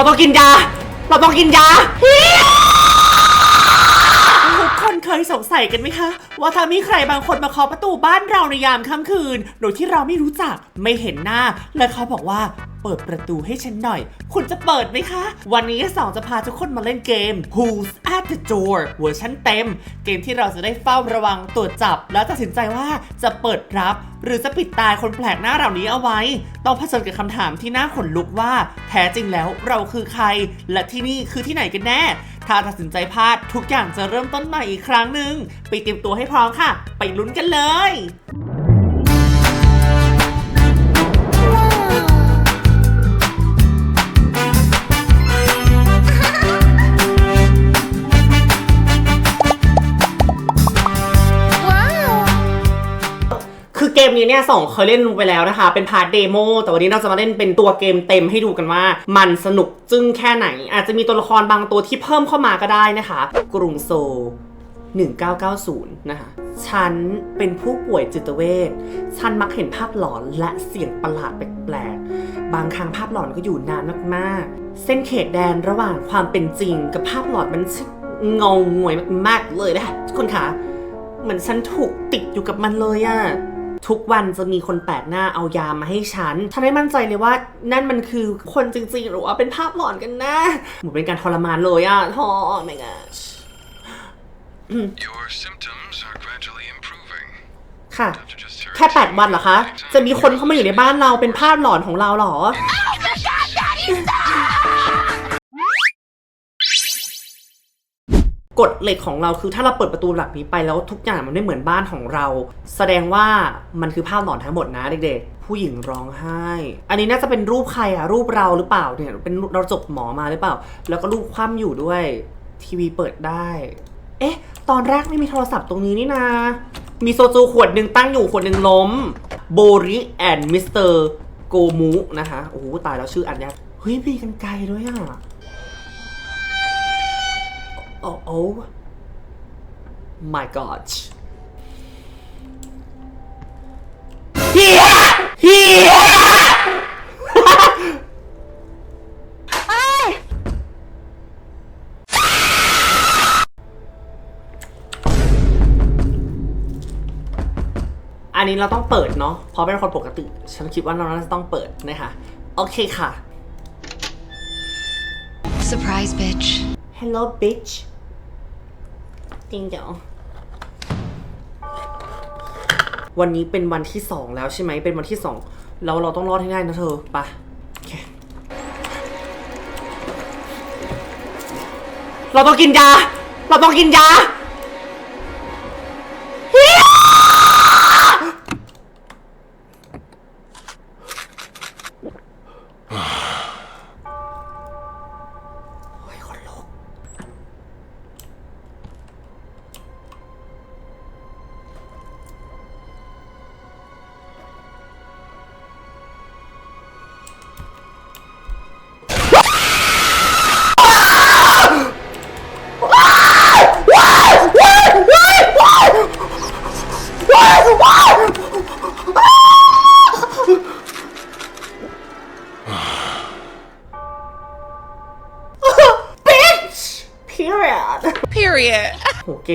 เราต้องกินยา เราต้องกินยา ทุกคนเคยสงสัยกันไหมคะ ว่าถ้ามีใครบางคนมาเคาะประตูบ้านเราในยามค่ำคืน โดยที่เราไม่รู้จักไม่เห็นหน้า และเขาบอกว่า เปิดประตูให้ฉันหน่อย คุณจะเปิดไหมคะ วันนี้สองจะพาทุกคนมาเล่นเกม Who's at the Door เวอร์ชันเต็ม เกมที่เราจะได้เฝ้าระวังตรวจจับ แล้วตัดสินใจว่าจะเปิดรับ หรือจะปิดตายคนแปลกหน้าเหล่านี้เอาไว้ ต้องเผชิญกับคำถามที่น่าขนลุกว่า แท้จริงแล้วเราคือใคร และที่นี่คือที่ไหนกันแน่ ถ้าตัดสินใจพลาดทุกอย่างจะเริ่มต้นใหม่อีกครั้งหนึ่งไปเตรียมตัวให้พร้อมค่ะ ไปลุ้นกันเลย กมนี้เนี่ยสองเคยเล่นไปแล้วนะคะ เป็นพาร์ทเดโมแต่วันนี้เราจะมาเล่นเป็นตัวเกมเต็มให้ดูกันว่า มันสนุกจึ้งแค่ไหน อาจจะมีตัวละครบางตัวที่เพิ่มเข้ามาก็ได้นะคะ กรุงโซล1990 นะคะ ฉันเป็นผู้ป่วยจิตเวช ฉันมักเห็นภาพหลอนและเสียงประหลาดแปลกๆ บางครั้งภาพหลอนก็อยู่นานมากๆ เส้นเขตแดนระหว่างความเป็นจริงกับภาพหลอนมันช่างเงางวยมากๆเลยนะคะทุกคนคะ เหมือนฉันถูกติดอยู่กับมันเลยอะ ทุกวันจะมีคนแปลกหน้าเอายามาให้ฉันทำให้มั่นใจเลยว่านั่นมันคือคนจริงๆ หรือว่าเป็นภาพหลอนกันนะเหมือนเป็นการทรมานเลยอะท้อ my gosh Your symptoms are gradually improving. ค่ะ After just heard แค่ 8 วันเหรอคะ จะมีคนเข้ามาอยู่ในบ้านเราเป็นภาพหลอนของเราเหรอ กฎเหล็กของเราคือถ้าเราเปิดประตูหลักนี้ไปแล้วทุกอย่างมันไม่เหมือนบ้านของเรา แสดงว่ามันคือภาพหลอนทั้งหมดนะเด็กๆ ผู้หญิงร้องไห้ อันนี้น่าจะเป็นรูปใครอะรูปเราหรือเปล่าเนี่ยเป็นเราจบหมอมาหรือเปล่า แล้วก็รูปคว่ำอยู่ด้วยทีวีเปิดได้ เอ๊ะ ตอนแรกไม่มีโทรศัพท์ตรงนี้นี่นามีโซจูขวดหนึ่งตั้งอยู่ขวดหนึ่งล้มโบริแอนด์มิสเตอร์โกมุนะคะโอ้โหตายแล้วชื่ออันยากเฮ้ยมีกันไกลด้วยอะ โอ้โอ้ my god เฮียเฮียอันนี้เราต้องเปิดเนาะ เพราะเป็นคนปกติ ฉันคิดว่าเราน่าจะต้องเปิดนะคะ โอเคค่ะ Surprise, bitch. Hello bitch จริงเดี๋ยววันนี้เป็นวันที่สองแล้วใช่ไหมเป็นวันที่สองแล้วเราต้องรอดให้ได้นะเธอไปเราต้องกินยา เราต้องกินยา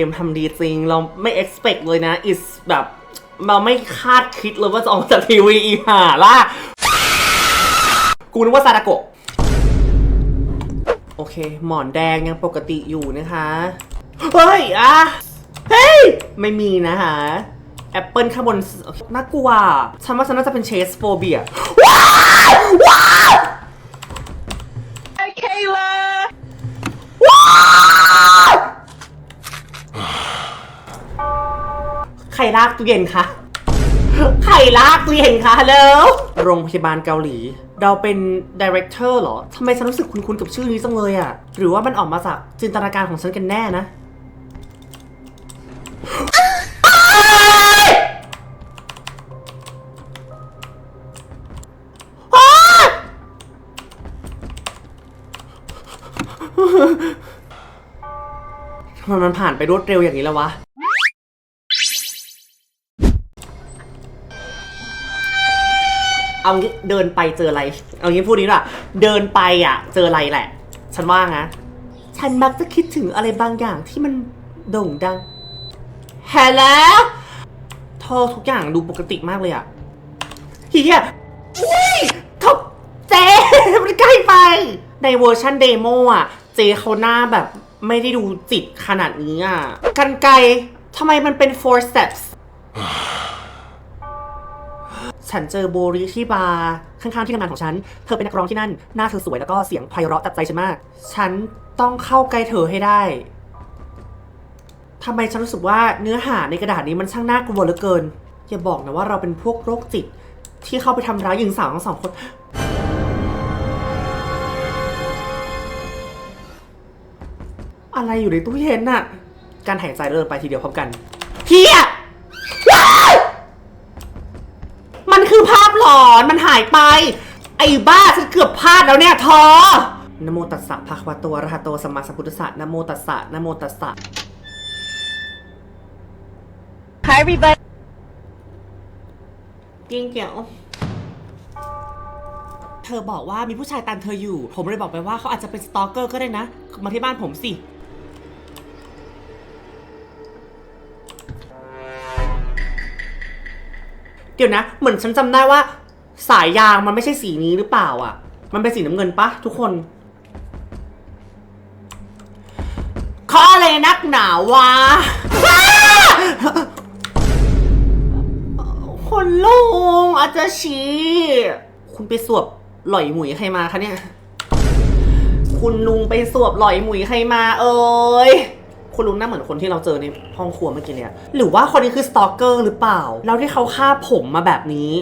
มทำดีจริง เราไม่ expect เลยนะ is แบบเราไม่คาดคิดเลยว่าจะออกจากทีวีอีห่าล่ะ กูนึกว่าซาดาโกะ โอเค หมอนแดงยังปกติอยู่นะคะ เฮ้ย อะ เฮ้ย ไม่มีนะคะแอปเปิลข้างบนน่ากลัว ฉันว่าฉันน่าจะเป็นเชสโฟเบียว้าวว้าวใคร ลากตู้เย็นคะใครลากตู้เย็นคะฮัลโหลโรงพยาบาลเกาหลี เราเป็นดีเรคเตอร์เหรอทำไมฉันรู้สึกคุ้นๆกับชื่อนี้จังเลยอะหรือว่ามันออกมาจากจินตนาการของฉันกันแน่นะทำไมมันผ่านไปรวดเร็วอย่างนี้แล้ววะ เอางี้เดินไปเจออะไร เอางี้พูดนี้ล่ะ เดินไปอะ เจออะไรแหละ ฉันว่านะ ฉันมักจะคิดถึงอะไรบางอย่างที่มันโด่งดังแฮลโหลเธอทุกอย่างดูปกติมากเลยอะเฮียอุ้ยเธอเจมันใกล้ไป ในเวอร์ชันเดโมอะ เจเขาหน้าแบบไม่ได้ดูจิตขนาดนี้อะ กันไกรทำไมมันเป็น four steps ฉันเจอโบริที่บาร์ข้างๆที่ทำงานของฉัน เธอเป็นนักร้องที่นั่น หน้าเธอสวยแล้วก็เสียงไพเราะจับใจฉันมาก ฉันต้องเข้าใกล้เธอให้ได้ทำไมฉันรู้สึกว่าเนื้อหาในกระดาษนี้มันช่างน่ากลัวเหลือเกิน อย่าบอกนะว่าเราเป็นพวกโรคจิต ที่เข้าไปทำร้ายหญิงสาวทั้งสองคน อะไรอยู่ในตู้เย็นน่ะ การหายใจเริ่มไปทีเดียวพร้อมกันเฮีย มันคือภาพหลอนมันหายไป ไอ้บ้าฉันเกือบพลาดแล้วเนี่ยทอนะโมตัสสะภะคะวะโตอะระหะโตสัมมาสัมพุทธัสสะนะโมตัสสะนะโมตัสสะ Hi, everybody. กิ้งเกี่ยว เธอบอกว่ามีผู้ชายตามเธออยู่ ผมเลยบอกไปว่าเขาอาจจะเป็นสตอกเกอร์ก็ได้นะ มาที่บ้านผมสิ เดี๋ยวนะ เหมือนฉันจำได้ว่า สายยางมันไม่ใช่สีนี้หรือเปล่าอะ มันเป็นสีน้ำเงินปะทุกคนข้ออะไรนักหนาวะคุณลุงอาจจะชี้ คุณไปสวบหล่อยหมุยใครมาคะเนี่ย คุณลุงไปสวบหล่อยหมุยใครมาเอ้ย คุณลุงหน่าเหมือนคนที่เราเจอในห้องครัวเมื่อกี้เนี่ย หรือว่าคนนี้คือสตอกเกอร์หรือเปล่า แล้วที่เขาฆ่าผมมาแบบนี้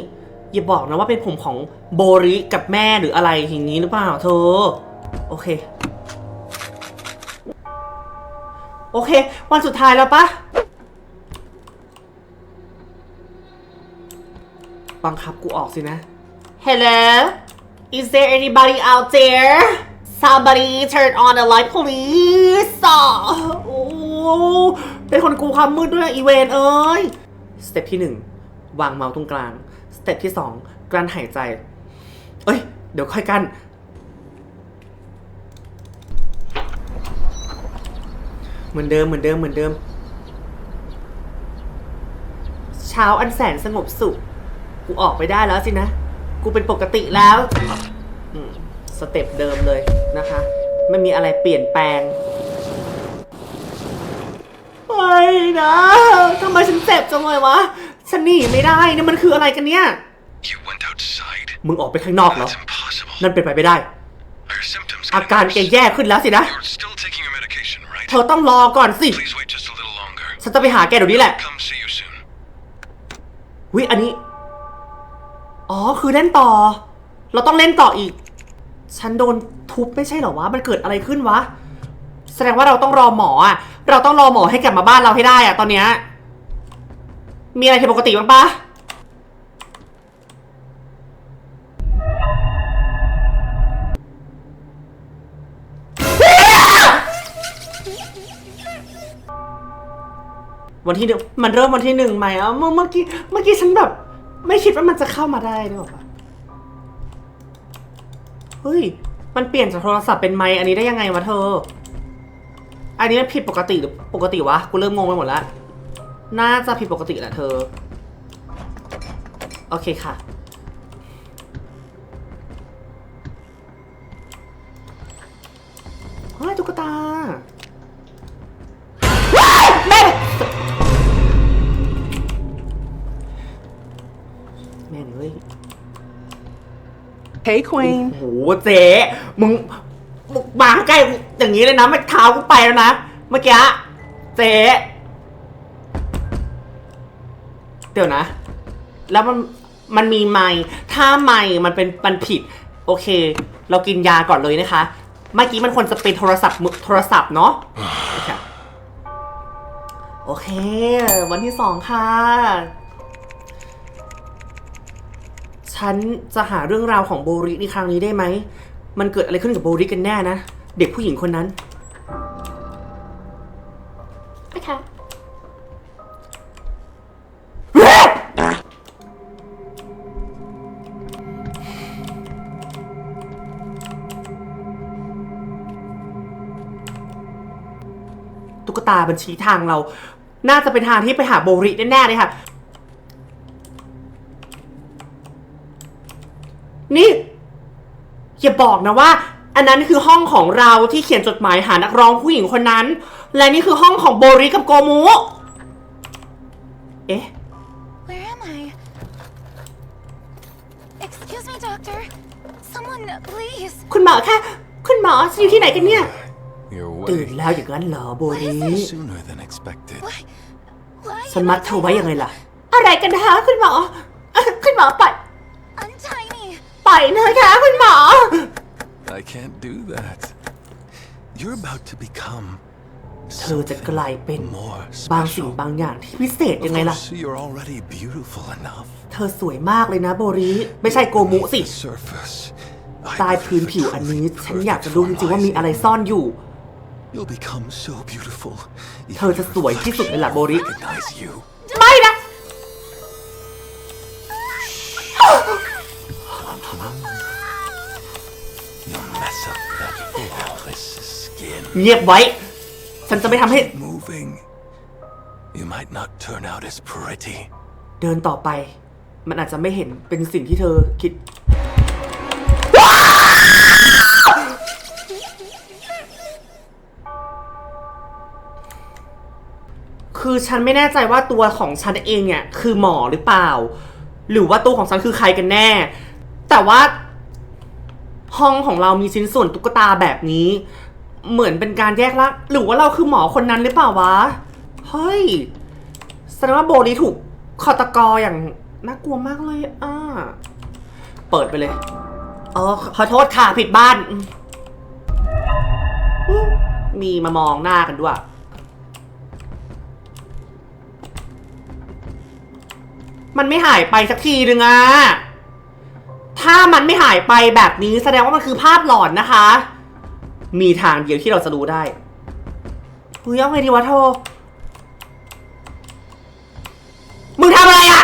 อย่าบอกนะว่าเป็นผมของโบริกับแม่หรืออะไรอย่างนี้หรือเปล่าเธอ โอเค โอเค วันสุดท้ายแล้วปะบังคับกูออกสินะ Hello is there anybody out there somebody turn on the light please อะโอ้ เป็นคนกูความมืดด้วยอีเวนเอ้ย สเต็ปที่หนึ่งวางเมาส์ตรงกลาง สเต็ปที่สองกลั้นหายใจ เอ้ย เดี๋ยวค่อยกัน เหมือนเดิมเหมือนเดิมเหมือนเดิม เช้าอันแสนสงบสุข กูออกไปได้แล้วสินะ กูเป็นปกติแล้ว สเต็ปเดิมเลยนะคะ ไม่มีอะไรเปลี่ยนแปลงไม่ นะทำไมฉันเจ็บจังเลยวะ ฉันหนีไม่ได้เนี่ยมันคืออะไรกันเนี่ย You went outside? มึงออกไปข้างนอกเหรอ That's impossible. นั่นเป็นไปไม่ได้ Are your symptoms อา getting การแก worse? แย่ขึ้นแล้วสินะ You're still taking your medication, right? เธอต้องรอก่อนสิ Please wait just a little longer. ฉันจะไปหาแกเดี๋ยวนี้แหละ Come see you soon. วิอันนี้ อ๋อ คือเล่นต่อ เราต้องเล่นต่ออีก ฉันโดนทุบไม่ใช่เหรอวะ มันเกิดอะไรขึ้นวะ แสดงว่าเราต้องรอหมออะ เราต้องรอหมอให้กลับมาบ้านเราให้ได้อะตอนเนี้ยมีอะไรผิดปกติบ้างปะวันที่หนึ่งมันเริ่มวันที่หนึ่งไหมอะเมื่อเมื่อกี้เมื่อกี้ฉันแบบ ไม่คิดว่ามันจะเข้ามาได้หรอปะเฮ้ย มันเปลี่ยนจากโทรศัพท์เป็นไมค์อันนี้ได้ยังไงวะเธอ อันนี้มันผิดปกติหรือปกติวะ กูเริ่มงงไปหมดแล้ว น่าจะผิดปกติแหละเธอ โอเคค่ะ เฮ้ยตุ๊กตาว้ายแม่แม่งเอ้ย Hey, Queen. โอ้โหเจ๊มึงมึงมาใกล้กู อย่างนี้เลยนะไม่เท้ากูไปแล้วนะเมื่อกี้เจ๊เดี๋ยวนะ แล้วมันมันมีไม้ถ้าไม้มันเป็นมันผิด โอเค เรากินยาก่อนเลยนะคะ เมื่อกี้มันควรจะเป็นโทรศัพท์มือโทรศัพท์เนาะโอเคโอเค วันที่สองค่ะ ฉันจะหาเรื่องราวของโบริในครั้งนี้ได้ไหม มันเกิดอะไรขึ้นกับโบริกันแน่นะ เด็กผู้หญิงคนนั้นไม่ค่ะตุ๊กตาบัญชีทางเรา น่าจะเป็นทางที่ไปหาโบริแน่ๆเลยค่ะ นี่ อย่าบอกนะว่า อันนั้นคือห้องของเราที่เขียนจดหมายหานักร้องผู้หญิงคนนั้น และนี่คือห้องของโบริกับโกมุเอ๊ะ Where am I? Excuse me, doctor. Someone, please. คุณหมอคะ คุณหมออยู่ที่ไหนกันเนี่ย You're ตื่น awake แล้วอย่างนั้นเหรอโบริ sooner than expected. Why? Why? ฉัน am มั I ดเธอไว้ tied ยังไง up? ล่ะ อะไรกันนะคะคุณหมอเอ่อคุณหมอปล่อย Untie me. ปล่อยนะคะคุณหมอ I can't do that. You're about to become เธอจะกลายเป็น more บางสิ่ง special. บางอย่างที่พิเศษ Of ยังไงล่ะ course, you're already beautiful enough. เธอสวยมากเลยนะโบริไม่ใช่โกมุสิ The surface. I ใต้ believe พื้น the ผิวอัน truth นี้ will be ฉันอยากจะ perfect รู้จ for ริงๆว่ามี eyes. อะไรซ่อนอยู่ You'll become so beautiful. เธอจะสวยที่สุดเลยล่ะโบริ Recognize you. ไม่นะ เงียบไว้ ฉันจะไม่ทำให้ Moving. You might not turn out as pretty. เดินต่อไป มันอาจจะไม่เห็นเป็นสิ่งที่เธอคิด คือฉันไม่แน่ใจว่าตัวของฉันเองเนี่ย คือหมอหรือเปล่า หรือว่าตัวของฉันคือใครกันแน่ แต่ว่า ห้องของเรามีชิ้นส่วนตุ๊กตาแบบนี้ เหมือนเป็นการแยกละหรือว่าเราคือหมอคนนั้นหรือเปล่าวะ เฮ้ยแสดงว่าโบนี้ถูกฆาตกรอย่างน่ากลัวมากเลยอ่าเปิดไปเลยเออขอโทษค่ะผิดบ้านอืมอู้มีมามองหน้ากันด้วย มันไม่หายไปสักทีนึงอะถ้ามันไม่หายไปแบบนี้แสดงว่ามันคือภาพหลอนนะคะ มีทางเดียวที่เราจะรู้ได้เฮ้ยเอาไงดีวะโทมึงทำอะไรอะ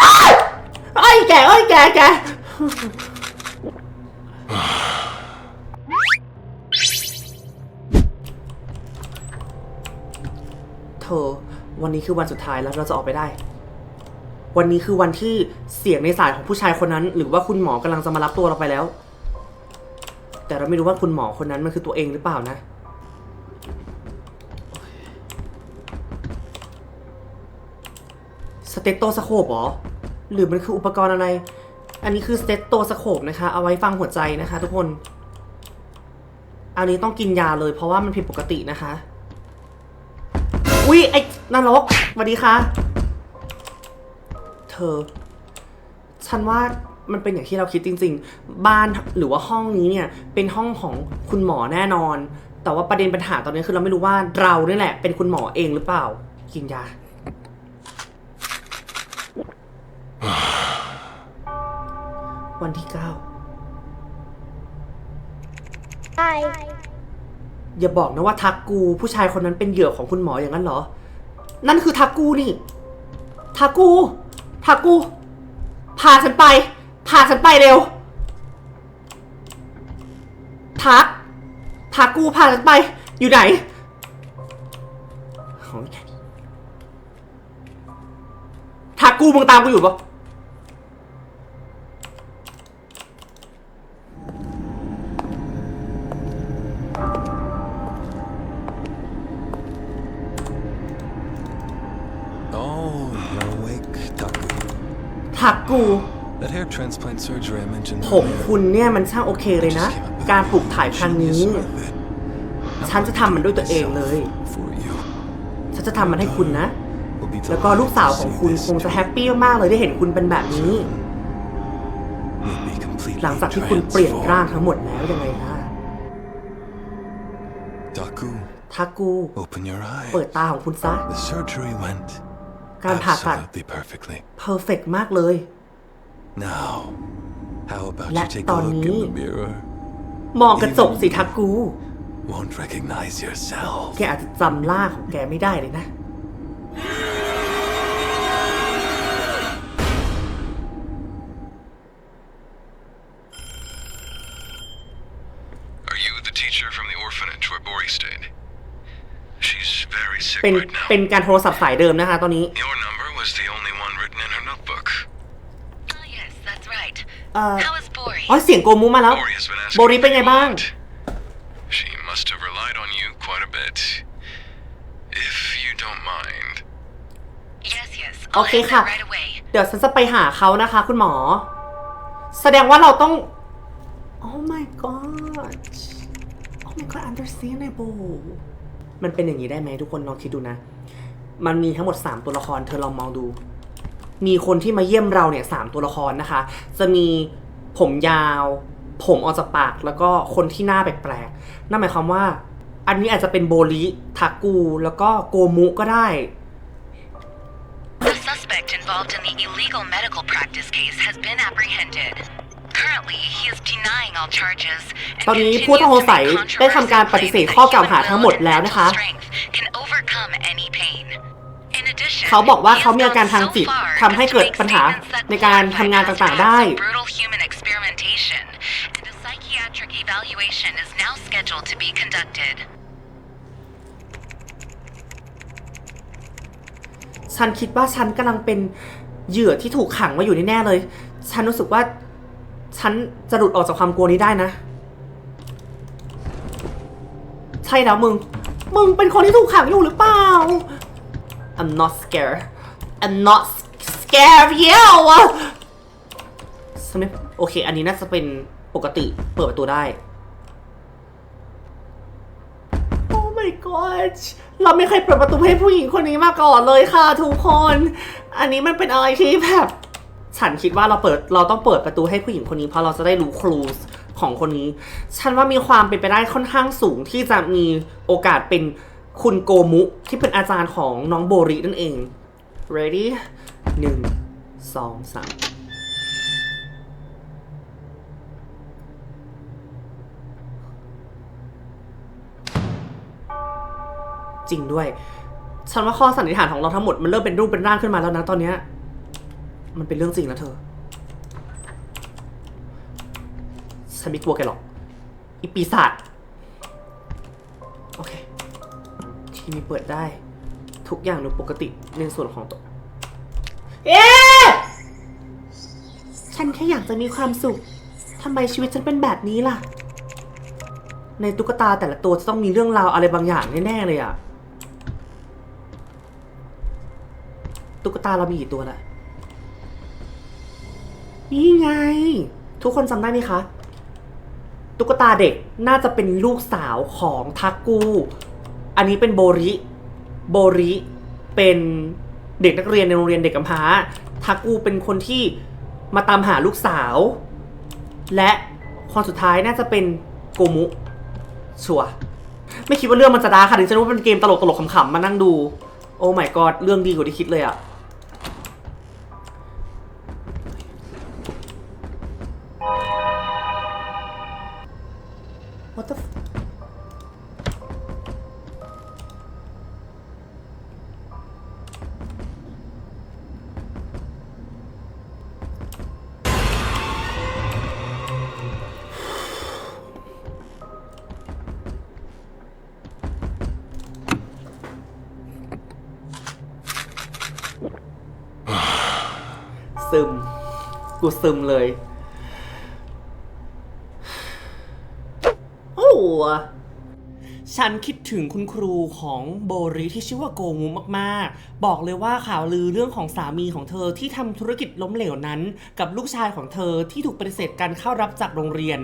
อ้าวไอ้แกเอ้แกแกเธอวันนี้คือวันสุดท้ายแล้วเราจะออกไปได้ วันนี้คือวันที่เสียงในสายของผู้ชายคนนั้น หรือว่าคุณหมอกำลังจะมารับตัวเราไปแล้ว แต่เราไม่รู้ว่าคุณหมอคนนั้นมันคือตัวเองหรือเปล่านะ สเตตโตสโคปหรอ หรือมันคืออุปกรณ์อะไร อันนี้คือสเตตโตสโคปนะคะ เอาไว้ฟังหัวใจนะคะ ทุกคน อันนี้ต้องกินยาเลยเพราะว่ามันผิดปกตินะคะ อุ๊ยไอ้นรกสวัสดีค่ะ อ ฉันว่ามันเป็นอย่างที่เราคิดจริง ๆ บ้านหรือว่าห้องนี้เนี่ย เป็นห้องของคุณหมอแน่นอน แต่ว่าประเด็นปัญหาตอนนี้คือเราไม่รู้ว่าเราเนี่ยแหละ เป็นคุณหมอเองหรือเปล่า กินยา วันที่เก้า Hi. อย่าบอกนะว่าทักกูผู้ชายคนนั้นเป็นเหยื่อของคุณหมออย่างนั้นเหรอ นั่นคือทักกูนี่ ทักกู ทักกูพาฉันไปพาฉันไปเร็วทักทักกูพาฉันไป อยู่ไหนทักกูมึงตามกูอยู่ปะ ทักกู That hair transplant surgery I mentioned ผม earlier คุณเนี่ยมันช่างโอเคเลยนะ just came up with การ a ปลูกถ่ายครั้งนี้ genius method. ฉันจะทำมันด้วยตัวเองเลย For you. ฉันจะทำมันให้คุณนะ We'll be แล้วก็ลูกสาวของคุณคงจะแฮปปี้มากๆเลยได้เห็นคุณเป็นแบบนี้ We'll be completely หลังจากที่คุณเปลี่ยนร่างทั้งหมดแล้วยังไงล่ะ Taku, ทักกู open your eye. เปิดตาของคุณซะ The surgery went การผ่าตัด absolutely perfectly. เพอร์เฟกมากเลย Now, how about และ you take ต a อน look นี้ in the mirror? มองกระจกสิทักกู Won't recognize yourself. แกอาจจะจำร่างของแกไม่ได้เลยนะ Bori stayed. She's very sick เป็น right now. เป็นการโทรศัพท์สายเดิมนะคะตอนนี้ Your number was the only one written in her notebook. Oh, yes, that's right. Uh, How is Bori? อ๋อเสียงโกมุมาแล้ว Bori has been asking โบริเป็นไง for you บ้าง a lot. She must have relied on you quite a bit. If you don't mind. Yes, yes. โอ I'll เค head ค่ะ there right away. เดี๋ยวฉันจะไปหาเขานะคะ คุณหมอ แสดงว่าเราต้อง Oh my god Oh my god understandable มันเป็นอย่างนี้ได้ไหมทุกคนลองคิดดูนะ มันมีทั้งหมด 3 ตัวละคร เธอลองมองดู มีคนที่มาเยี่ยมเราเนี่ยสามตัวละครนะคะ จะมีผมยาว ผมออกจากปาก แล้วก็คนที่หน้าแปลกๆนั่นหมายความว่า อันนี้อาจจะเป็นโบริทากูแล้วก็โกมุก็ได้ The suspect involved in the illegal medical practice case has been apprehended. Currently, he is denying all charges. and ตอนนี้ continues ผู้ต้องสงสัย to make ได้ทำการปฏิเสธข้อกล่าวหา controversial ทั้งหมด claims แล้ว that นะคะ human will and mental strength can overcome any pain. In addition, เขาบอกว่า he has เขามีอาการ gone ทาง so จิต far ทำให้เกิด as to ปัญหา make statements that ในการทำงาน glorify ต่างๆได้ past brutal human experimentation, and a psychiatric evaluation is now scheduled to be conducted. ฉันคิดว่าฉันกำลังเป็นเหยื่อที่ถูกขังไว้อยู่แน่ๆเลย ฉันรู้สึกว่า ฉันจะหลุดออกจากความกลัวนี้ได้นะ ใช่แล้วมึง มึงเป็นคนที่ถูกขังอยู่หรือเปล่า I'm not scared I'm not scared you ฉันไม่โอเค อันนี้น่าจะเป็นปกติเปิดประตูได้โอ้ my god เราไม่เคยเปิดประตูให้ผู้หญิงคนนี้มาก่อนเลยค่ะทุกคน อันนี้มันเป็นอะไรที่แบบ ฉันคิดว่าเราเปิดเราต้องเปิดประตูให้ผู้หญิงคนนี้เพราะเราจะได้รู้ครูของคนนี้ ฉันว่ามีความเป็นไปได้ค่อนข้างสูงที่จะมีโอกาสเป็นคุณโกมุที่เป็นอาจารย์ของน้องโบรินั่นเอง ready หนึ่งสองสามจริงด้วย ฉันว่าข้อสันนิษฐานของเราทั้งหมดมันเริ่มเป็นรูปเป็นร่างขึ้นมาแล้วนะตอนเนี้ย มันเป็นเรื่องจริงแล้วเธอ ฉันไม่กลัวแกหรอก อีปีศาจ โอเค ทีนี้เปิดได้ ทุกอย่างดูปกติในส่วนของตัว เอ๊ะฉันแค่อยากจะมีความสุข ทำไมชีวิตฉันเป็นแบบนี้ล่ะ ในตุ๊กตาแต่ละตัวจะต้องมีเรื่องราวอะไรบางอย่างแน่ๆเลยอะตุ๊กตาเรามีกี่ตัวละ นี่ไง ทุกคนจำได้ไหมคะ ตุ๊กตาเด็กน่าจะเป็นลูกสาวของทักกู อันนี้เป็นโบริ โบริเป็นเด็กนักเรียนในโรงเรียนเด็กกำพร้าทักกูเป็นคนที่มาตามหาลูกสาว และคนสุดท้ายน่าจะเป็นโกมุ ชัวไม่คิดว่าเรื่องมันจะดาค่ะถึงจะรู้ว่าเป็นเกมตลกตลกๆขำๆมานั่งดู โอ้ my god เรื่องดีกว่าที่คิดเลยอะ ซึม กูซึมเลย โอ้ฉันคิดถึงคุณครูของโบริที่ชื่อว่าโกงูมากๆ บอกเลยว่าข่าวลือเรื่องของสามีของเธอที่ทำธุรกิจล้มเหลวนั้น กับลูกชายของเธอที่ถูกปฏิเสธการเข้ารับจากโรงเรียน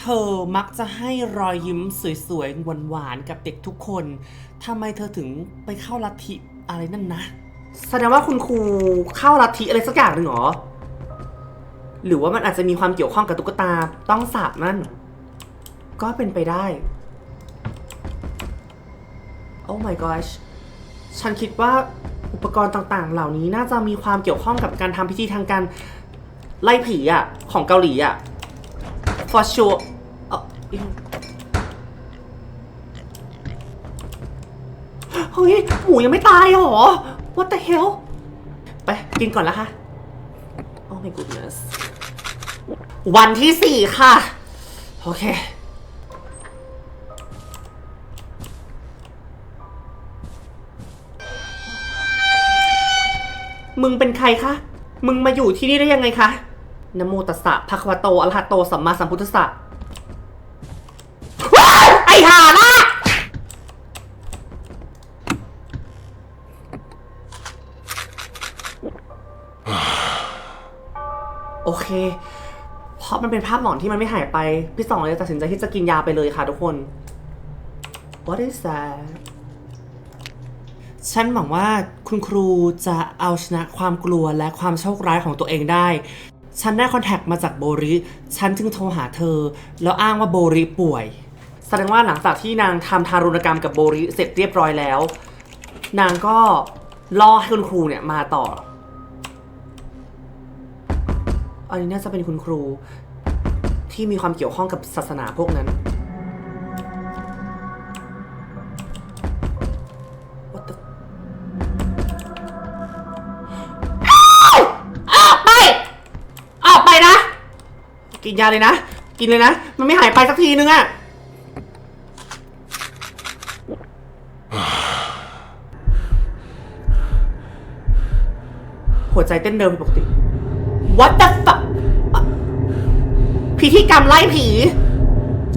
เธอมักจะให้รอยยิ้มสวยๆหวานๆกับเด็กทุกคนทำไมเธอถึงไปเข้าลัทธิอะไรนั่นนะ แสดงว่าคุณครูเข้าลัทธิอะไรสักอย่างหนึ่งเหรอ หรือว่ามันอาจจะมีความเกี่ยวข้องกับตุ๊กตาต้องสาบนั่น ก็เป็นไปได้ โอ้ my gosh ฉันคิดว่าอุปกรณ์ต่างๆ เหล่านี้น่าจะมีความเกี่ยวข้องกับการทำพิธีทางการไล่ผีอะของเกาหลีอะ for sure เฮ้ย หมูยังไม่ตายหรอ what the hell ไป กินก่อนละค่ะ oh my goodness วันที่สี่ค่ะ โอเค มึงเป็นใครคะ มึงมาอยู่ที่นี่ได้ยังไงคะนโมตัสสะภะคะวะโตอะระหะโตสัมมาสัมพุทธัสสะ โอเค เพราะมันเป็นภาพหลอนที่มันไม่หายไป พี่สองเลยตัดสินใจที่จะกินยาไปเลยค่ะทุกคน What is that ฉันหวังว่าคุณครูจะเอาชนะความกลัวและความโชคร้ายของตัวเองได้ ฉันได้คอนแทคมาจากโบริ ฉันจึงโทรหาเธอ แล้วอ้างว่าโบริป่วย แสดงว่าหลังจากที่นางทำทารุณกรรมกับโบริเสร็จเรียบร้อยแล้ว นางก็ล่อให้คุณครูเนี่ยมาต่อ อันนี้น่าจะเป็นคุณครูที่มีความเกี่ยวข้องกับศาสนาพวกนั้น What the ออกไป ออกไปนะ กินยาเลยนะ กินเลยนะ มันไม่หายไปสักทีนึงอะหัวใจเต้นเร็วผิดปกติ What the fuck พิธีกรรมไล่ผี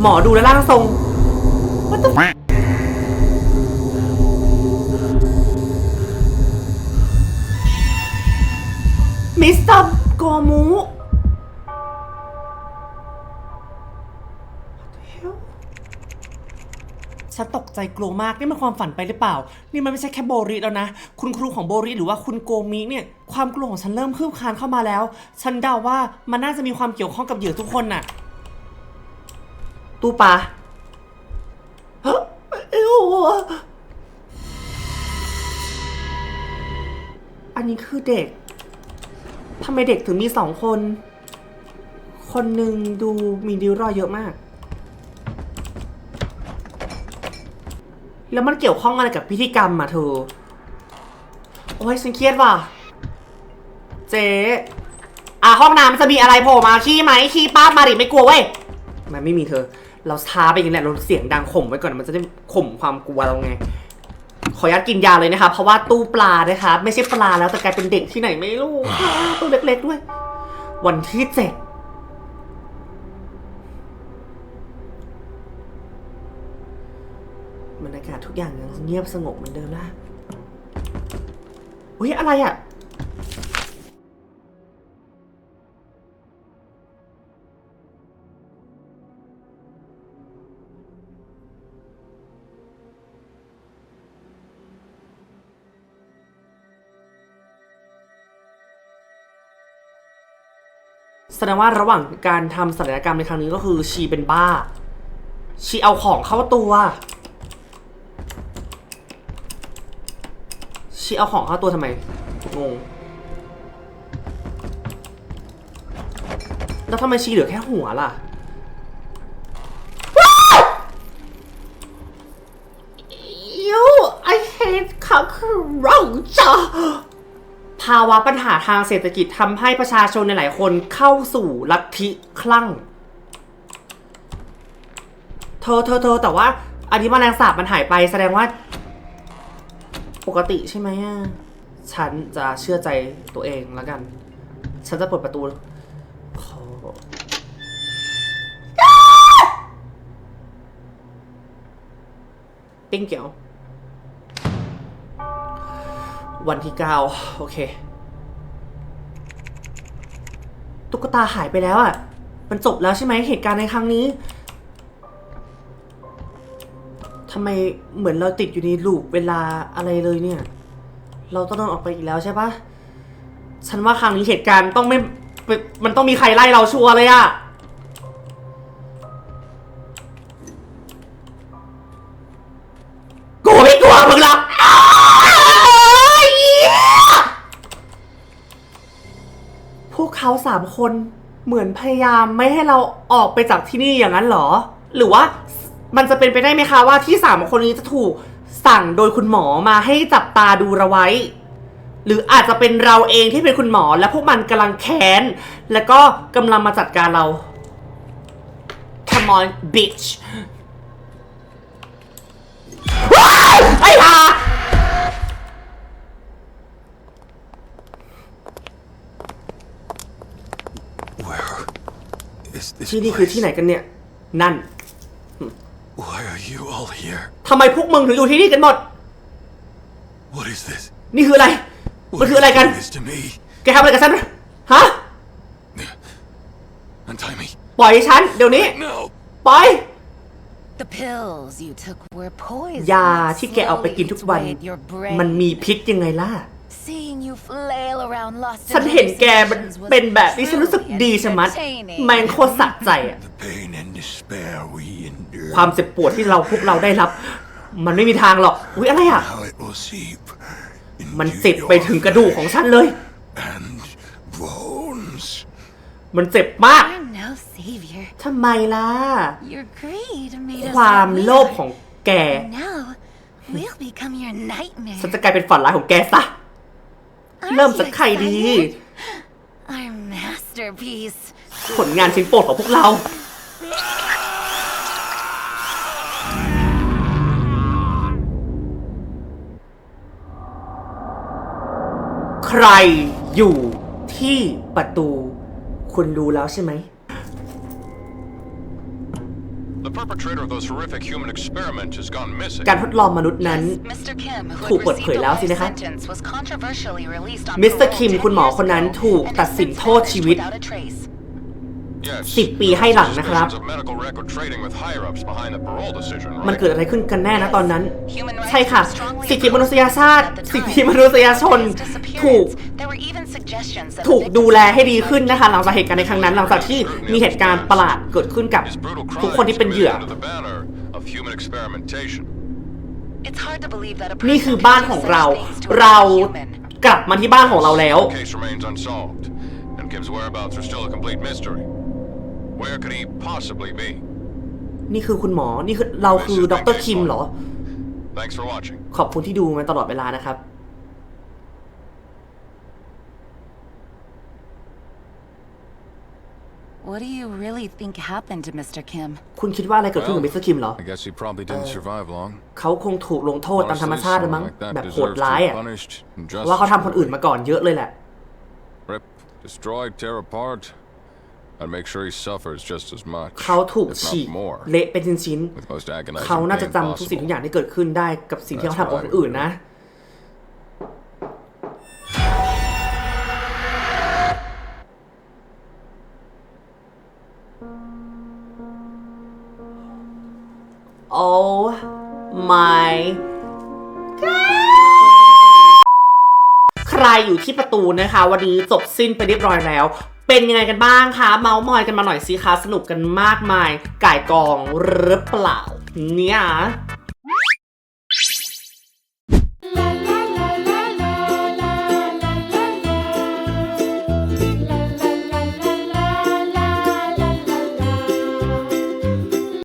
หมอดูและร่างทรง What the fuck ใจกลัวมากนี่มันความฝันไปหรือเปล่า นี่มันไม่ใช่แค่โบริแล้วนะ คุณครูของโบริหรือว่าคุณโกมิเนี่ยความกลัวของฉันเริ่มคืบคลานเข้ามาแล้ว ฉันเดาว่ามันน่าจะมีความเกี่ยวข้องกับเหยื่อทุกคนน่ะตู้ปลาเฮ้ยเอ้วอันนี้คือเด็กทำไมเด็กถึงมีสองคน คนหนึ่งดูมีริ้วรอยเยอะมาก แล้วมันเกี่ยวข้องอะไรกับพิธีกรรมอะเธอ โอ้ยฉันเครียดว่ะ เจ๊อะห้องน้ำจะมีอะไรโผล่มาขี้ไหมขี้ป้ามาดิไม่กลัวเว้ยมันไม่มีเธอ เราช้าไปอย่างนี้แหละเราเสียงดังข่มไว้ก่อนมันจะได้ข่มความกลัวเราไง ขออนุญาตกินยาเลยนะคะเพราะว่าตู้ปลานะคะไม่ใช่ปลาแล้วแต่กลายเป็นเด็กที่ไหนไม่รู้ค่ะตัวเล็กๆด้วย วันที่เจ็ด บรรยากาศทุกอย่างยัง เงียบสงบเหมือนเดิมนะอุ้ยอะไรอะแสดงว่าระหว่างการทำศัลยกรรมในครั้งนี้ก็คือชีเป็นบ้า ชีเอาของเข้าตัว ชีเอาของเข้าตัวทำไม งง แล้วทำไมชีเหลือแค่หัวล่ะ You I hate cockroach ภาวะปัญหาทางเศรษฐกิจทำให้ประชาชนในหลายคนเข้าสู่ลัทธิคลั่ง เธอเธอเธอแต่ว่าอันนี้แมลงสาบมันหายไปแสดงว่า ปกติใช่ไหมอะ ฉันจะเชื่อใจตัวเองแล้วกัน ฉันจะเปิดประตูขอติ้งเกียว วันที่เก้าโอเค ตุ๊กตาหายไปแล้วอะ มันจบแล้วใช่ไหมเหตุการณ์ในครั้งนี้ ทำไมเหมือนเราติดอยู่ในลูปเวลาอะไรเลยเนี่ย เราต้องเดินออกไปอีกแล้วใช่ปะฉันว่าครั้งนี้เหตุการณ์ต้องไม่ มันต้องมีใครไล่เราชัวร์เลยอะกูไม่กลัวมึงหรอกพวกเขาสามคนเหมือนพยายามไม่ให้เราออกไปจากที่นี่อย่างนั้นเหรอ หรือว่า มันจะเป็นไปได้ไหมคะว่าที่สามคนนี้จะถูกสั่งโดยคุณหมอมาให้จับตาดูเราไว้ หรืออาจจะเป็นเราเองที่เป็นคุณหมอ และพวกมันกำลังแค้น แล้วก็กำลังมาจัดการเรา Come on bitch ไอ้ห่าที่นี่คือที่ไหนกันเนี่ย นั่น Why are you all here? ทำไมพวกมึงถึงอยู่ที่นี่กันหมด What is this? นี่คืออะไร มัน What คืออะไร is กัน this to me? แกทำอะไรกับฉัน ฮะ Untie me. ปล่อยฉัน เดี๋ยวนี้ No. ปล่อย The pills you took were poison. ยาที่แกเอาไปกินทุกวัน มันมีพิษยังไงล่ะ Seeing you flail around lost in ฉันเห็นแกมัน hallucinations was เป็นแบบนี้ฉันรู้สึก truly ดีชะมัด entertaining. แมงโคตรสะใจอะ The pain and despair we endure. ความเจ็บปวดที่เราพวกเราได้รับ มันไม่มีทางหรอกอุ้ยอะไรอะ How it will seep มัน into เจ็บไปถึงกระดูกของฉันเลย and bones. มันเจ็บมาก You're no savior. ทำไมล่ะ Your greed made us ความ all โลภ weak. ของแก Now we'll become your nightmare. ฉันจะกลายเป็นฝันร้ายของแกซะ Aren't เริ่ม you จากใครดี excited? Our masterpiece. ผลงานชิ้นโปรดของพวกเรา ใครอยู่ที่ประตู คุณรู้แล้วใช่ไหม perpetrator of those horrific human experiments has gone missing. การทดลองมนุษย์นั้น Mr. Kim, who ถูก had เปิดเผย received a แล้วสิ life นะคะ sentence, was controversially released on มิสเตอร์ parole คิม10คุณหมอ years คนนั้น ago ถูก and ตัด has สิน since โทษชีวิต vanished without a trace. Yes. 10 ปีให้หลังนะครับ Suspicions of medical record trading with higher-ups behind the parole decision, มัน right? เกิดอะไรขึ้นกันแน่นะตอนนั้น Human rights ใช่ค่ะ were strongly สิทธิมนุษยชาติ opposed at the สิท time. ธิมนุษยชน After his ถูก disappearance, there were even suggestions that the ถูก victims ดูแลให้ดี might ขึ้นนะคะ หลังจากเหตุการณ์ในครั้งนั้น หลังจากที่มีเหตุการณ์ประหลาดเกิดขึ้นกับ His brutal ทุกคน crimes ที่เป็นเหยื่อ committed under the banner of human experimentation. It's hard to believe that a นี่ person คือ could บ้าน do ของ such เรา things to เรา another human. กลับมาที่บ้านของเราแล้ว The case remains unsolved, and Kim's whereabouts are still a complete mystery. Where could he possibly be? นี่คือคุณหมอ นี่คือเราคือดรคิมเหรอ Thanks for watching. ขอบคุณที่ดูมาตลอดเวลานะครับ What do you really think happened to Mr. Kim? คุณคิดว่าอะไรเกิดขึ้นกับมิสเตอร์คิมเหรอ I guess he probably didn't survive long. เขาคงถูกลงโทษตามธรรม Honestly, ชาติเลย someone มั้ง like that แบบโหด deserves to ร้าย be อะ punished and เพราะว่าเขา justice ทำคนอื่นมาก่อนเยอะเลยแหละ Rip, destroy, tear apart, and make sure he suffers just as much, เขาถูก if ฉีก not more, เละเป็นชิ้น with most ๆ agonizing เขาน่าจะ pain จำทุกสิ่งทุกอย่าง possible. ที่เกิดขึ้นได้กับสิ่งที่เขาทำกับคนอื่นนะโอ้ my god ใครอยู่ที่ประตูนะคะ วันนี้จบสิ้นไปเรียบร้อยแล้ว เป็นยังไงกันบ้างคะ เมาส์มอยกันมาหน่อยสิคะ สนุกกันมากมาย ก่ายกองหรือเปล่า เนี่ย